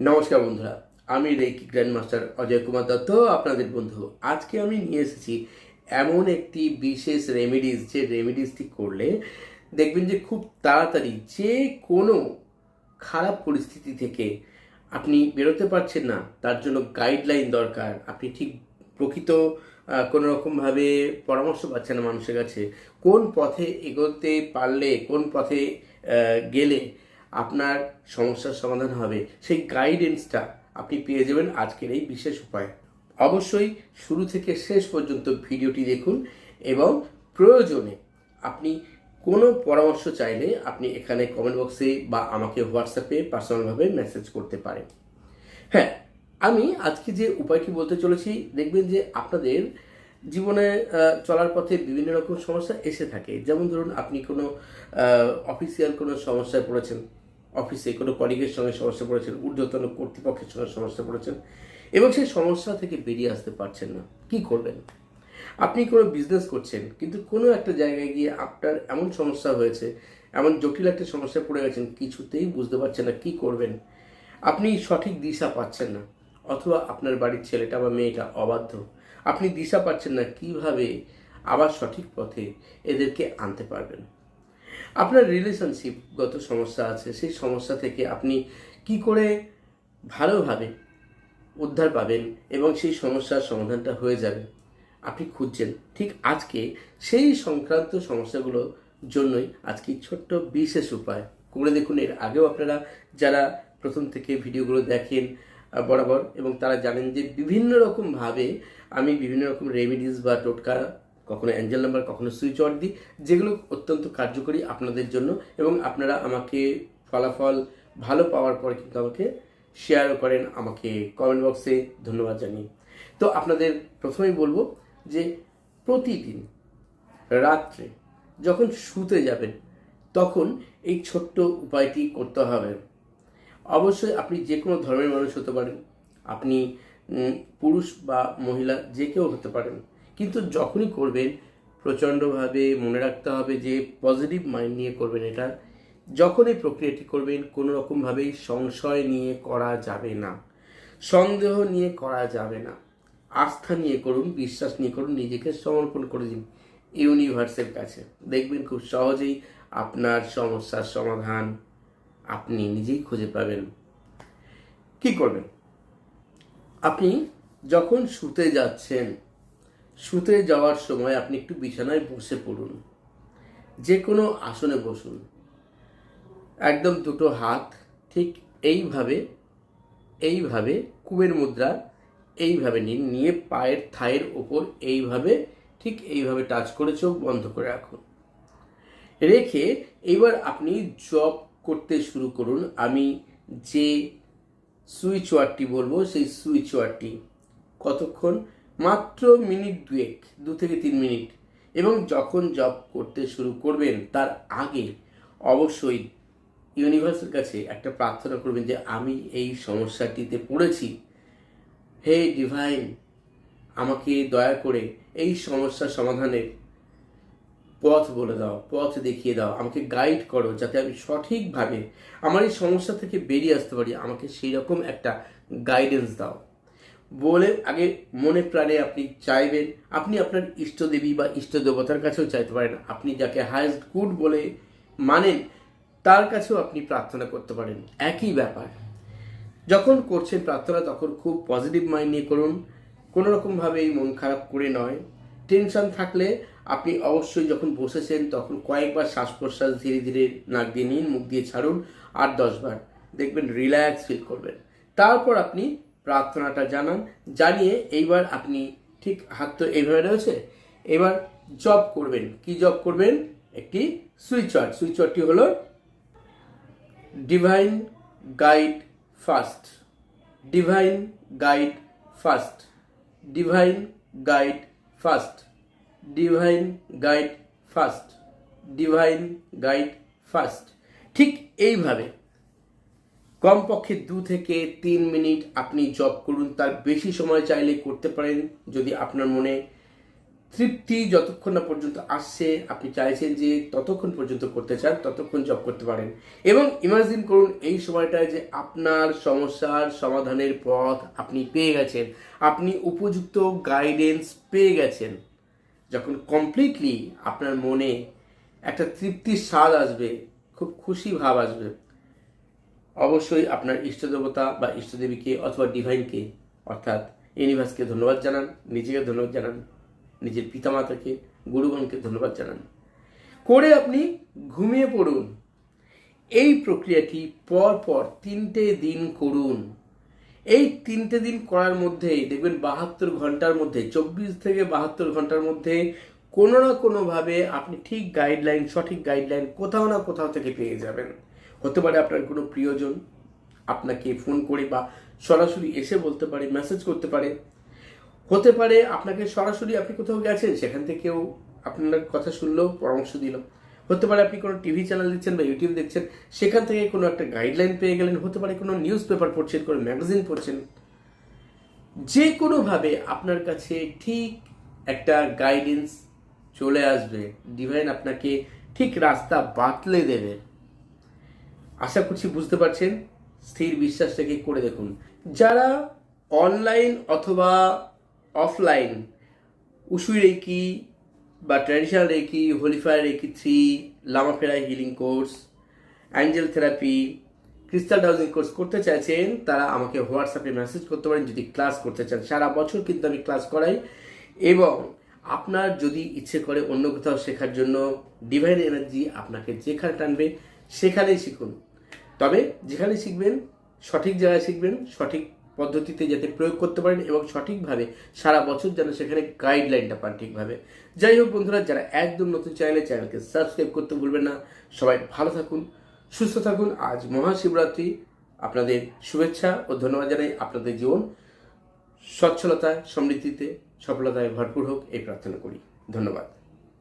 নমস্কার বন্ধুরা, আমি Reiki grand master Ajay Kumar Dutta, আপনাদের বন্ধু। আজকে আমি নিয়ে এসেছি এমন একটি বিশেষ রেমেডিস যে রেমেডিসটি করলে দেখবেন যে খুব তাড়াতাড়ি যে কোনো খারাপ পরিস্থিতি থেকে আপনি বেরোতে পারছেন না, তার জন্য গাইডলাইন দরকার। আপনি ঠিক প্রকৃত কোনো রকমভাবে পরামর্শ পাচ্ছেন না মানুষের কাছে। কোন পথে এগোতে পারলে, কোন পথে গেলে আপনার সমস্যার সমাধান হবে। সেই গাইডেন্সটা আপনি পেয়ে যাবেন আজকের এই বিশেষ উপায়। অবশ্যই শুরু থেকে শেষ পর্যন্ত ভিডিওটি দেখুন এবং প্রয়োজনে আপনি কোনো পরামর্শ চাইলে আপনি এখানে কমেন্ট বক্সে বা আমাকে হোয়াটসঅ্যাপে পার্সোনালভাবে মেসেজ করতে পারেন। হ্যাঁ আমি আজকে যে উপায়টি বলতে চলেছি, দেখবেন যে আপনাদের জীবনে চলার পথে বিভিন্ন রকম সমস্যা এসে থাকে। যেমন ধরুন, আপনি কোনো অফিসিয়াল কোনো সমস্যায় পড়েছেন অফিসে কোনো কলিগের সঙ্গে সমস্যা পড়েছেন, ঊর্ধ্বতন কর্তৃপক্ষের সঙ্গে সমস্যা পড়েছেন এবং সেই সমস্যা থেকে বেরিয়ে আসতে পারছেন না। কি করবেন? আপনি কোনো বিজনেস করছেন, কিন্তু কোনো একটা জায়গায় গিয়ে আপনার এমন সমস্যা হয়েছে, এমন জটিল একটা সমস্যায় পড়ে গেছেন, কিছুতেই বুঝতে পারছেন না কি করবেন। আপনি সঠিক দিশা পাচ্ছেন না, অথবা আপনার বাড়ির ছেলেটা বা মেয়েটা অবাধ্য। আপনি দিশা পাচ্ছেন না কীভাবে আবার সঠিক পথে এদেরকে আনতে পারবেন। আপনার রিলেশনশিপগত সমস্যা আছে, সেই সমস্যা থেকে আপনি কি করে ভালোভাবে উদ্ধার পাবেন এবং সেই সমস্যার সমাধানটা হয়ে যাবে, আপনি খুঁজছেন। ঠিক আজকে সেই সংক্রান্ত সমস্যাগুলোর জন্যই আজকে ছোট্ট বিশেষ উপায় করে দেখুন। এর আগেও আপনারা যারা প্রথম থেকে ভিডিওগুলো দেখেন বরাবর এবং তারা জানেন যে বিভিন্ন রকমভাবে আমি বিভিন্ন রকম রেমিডিস বা টোটকা কখনো অ্যাঞ্জেল নাম্বার কখনো সুইচ অর্ড দিই যেগুলো অত্যন্ত কার্যকরী আপনাদের জন্য এবং আপনারা আমাকে ফলাফল ভালো পাওয়ার পর কিন্তু আমাকে শেয়ারও করেন আমাকে কমেন্ট বক্সে ধন্যবাদ জানিয়ে। তো আপনাদের প্রথমেই বলব যে প্রতিদিন রাত্রে যখন শুতে যাবেন, তখন এই ছোট্ট উপায়টি করতে হবে। অবশ্যই আপনি যে কোনো ধর্মের মানুষ হতে পারেন, আপনি পুরুষ বা মহিলা যে কেউ হতে পারেন। কিন্তু যখনই করবেন, প্রচণ্ডভাবে মনে রাখতে হবে যে পজিটিভ মাইন্ড নিয়ে করবেন এটা। যখন এই প্রক্রিয়াটি করবেন, কোনো রকমভাবেই সংশয় নিয়ে করা যাবে না। সন্দেহ নিয়ে করা যাবে না। আস্থা নিয়ে করুন, বিশ্বাস নিয়ে করুন, নিজেকে সমর্পণ করে দিন ইউনিভার্সের কাছে। দেখবেন খুব সহজেই আপনার সমস্যার সমাধান আপনি নিজেই খুঁজে পাবেন। কি করবেন? আপনি যখন শুতে যাচ্ছেন শুতে যাওয়ার সময় আপনি একটু বিছানায় বসে পড়ুন। যে কোনো আসনে বসুন। একদম দুটো হাত ঠিক এইভাবে এইভাবে কুবের মুদ্রা এইভাবে নিন, নিয়ে পায়ের থায়ের ওপর এইভাবে ঠিক এইভাবে টাচ করে চোখ বন্ধ করে রাখুন। রেখে এবার আপনি জব করতে শুরু করুন। আমি যে সুইচ ওয়ার্ডটি বলব, সেই সুইচ ওয়ার্ডটি। কতক্ষণ? মাত্র মিনিট দুয়েক, দু থেকে তিন মিনিট। এবং যখন জব করতে শুরু করবেন, তার আগে অবশ্যই ইউনিভার্সের কাছে একটা প্রার্থনা করবেন যে, আমি এই সমস্যাটিতে পড়েছি। হে ডিভাইন আমাকে দয়া করে এই সমস্যার সমাধানের পথ বলে দাও, পথ দেখিয়ে দাও। আমাকে গাইড করো যাতে আমি সঠিকভাবে আমার এই সমস্যা থেকে বেরিয়ে আসতে পারি। আমাকে সেই রকম একটা গাইডেন্স দাও। বলে আগে মনে প্রাণে আপনি চাইবেন, আপনি আপনার ইষ্টদেবী বা ইষ্ট দেবতার কাছেও চাইতে পারেন। আপনি যাকে হায়েস্ট গুড বলে মানেন, তার কাছেও আপনি প্রার্থনা করতে পারেন। একই ব্যাপার। যখন করছেন প্রার্থনা, তখন খুব পজিটিভ মাইন্ড নিয়ে করুন। কোনো রকমভাবেই মন খারাপ করে নয়। টেনশন থাকলে আপনি অবশ্যই যখন বসেছেন, তখন কয়েকবার শ্বাস প্রশ্বাস ধীরে ধীরে নাক দিয়ে নিন, মুখ দিয়ে ছাড়ুন, আর দশবার। দেখবেন রিল্যাক্স ফিল করবেন। তারপর আপনি প্রার্থনাটা জানান, জানিয়ে এইবার আপনি ঠিক হাত তো এইভাবে রয়েছে, এবার জব করবেন। কি জব করবেন? একটি সুইচ ওয়ার্ড সুইচ ওয়ার্ডটি হলো divine guide first divine guide first divine guide first divine guide first divine guide first ঠিক এইভাবে কমপক্ষে দু থেকে তিন মিনিট আপনি জব করুন। তার বেশি সময় চাইলে করতে পারেন। যদি আপনার মনে তৃপ্তি যতক্ষণ না পর্যন্ত আসছে, আপনি চাইছেন যে ততক্ষণ পর্যন্ত করতে চান, ততক্ষণ জব করতে পারেন। এবং ইমাজিন করুন এই সময়টায় যে আপনার সমস্যার সমাধানের পথ আপনি পেয়ে গেছেন। আপনি উপযুক্ত গাইডেন্স পেয়ে গেছেন। যখন কমপ্লিটলি আপনার মনে একটা তৃপ্তির স্বাদ আসবে, খুব খুশি ভাব আসবে। অবশ্যই আপনার ইষ্টদেবতা বা ইষ্টদেবীকে অথবা ডিভাইনকে অর্থাৎ ইউনিভার্সকে ধন্যবাদ জানান, নিজেকে ধন্যবাদ জানান, নিজের পিতামাতাকে, গুরুগণকে ধন্যবাদ জানান। করে আপনি ঘুমিয়ে পড়ুন। এই প্রক্রিয়াটি পর পর তিনটে দিন করুন। এই তিনটে দিন করার মধ্যেই দেখবেন বাহাত্তর ঘণ্টার মধ্যে, চব্বিশ থেকে বাহাত্তর ঘণ্টার মধ্যে কোনো না কোনোভাবে আপনি ঠিক গাইডলাইন সঠিক গাইডলাইন কোথাও না কোথাও থেকে পেয়ে যাবেন। হতে পারে আপনার কোনো প্রিয়জন আপনাকে ফোন করে বা সরাসরি এসে বলতে পারে মেসেজ করতে পারে। হতে পারে আপনাকে সরাসরি আপনি কোথাও গেছেন, সেখান থেকেও আপনার কথা শুনলেও পরামর্শ দিল। হতে পারে আপনি কোনো টিভি চ্যানেল দেখছেন বা ইউটিউব দেখছেন, সেখান থেকে কোনো একটা গাইডলাইন পেয়ে গেলেন, হতে পারে কোনো নিউজ পেপার পড়ছেন, কোনো ম্যাগাজিন পড়ছেন। যে কোনোভাবে আপনার কাছে ঠিক একটা গাইডেন্স চলে আসবে। ডিভাইন আপনাকে ঠিক রাস্তা বাতলে দেবে। আশা করছি বুঝতে পারছেন, স্থির বিশ্বাসটাকে করে দেখুন। যারা অনলাইন অথবা অফলাইন উসুই রেকি বা traditional reiki holy fire reiki three Lama Fera healing course angel therapy crystal dowsing course করতে চাইছেন, তারা আমাকে হোয়াটসঅ্যাপে মেসেজ করতে পারেন, যদি ক্লাস করতে চান। সারা বছর কিন্তু আমি ক্লাস করাই। এবং আপনার যদি ইচ্ছে করে অন্য কোথাও শেখার জন্য ডিভাইন এনার্জি আপনাকে যেখানে টানবে সেখানেই শিখুন। তবে যেখানে শিখবেন, সঠিক জায়গায় শিখবেন, সঠিক পদ্ধতিতে যাতে প্রয়োগ করতে পারেন এবং সঠিকভাবে সারা বছর যেন সেখানে গাইডলাইনটা পান ঠিকভাবে। যাই হোক বন্ধুরা, যারা একদম নতুন চ্যানেলে চ্যানেলকে সাবস্ক্রাইব করতে ভুলবেন না। সবাই ভালো থাকুন, সুস্থ থাকুন। আজ মহাশিবরাত্রি। আপনাদের শুভেচ্ছা ও ধন্যবাদ জানাই আপনাদের জীবন। সচ্ছলতায় সমৃদ্ধিতে সফলতায় ভরপুর হোক, এই প্রার্থনা করি। ধন্যবাদ।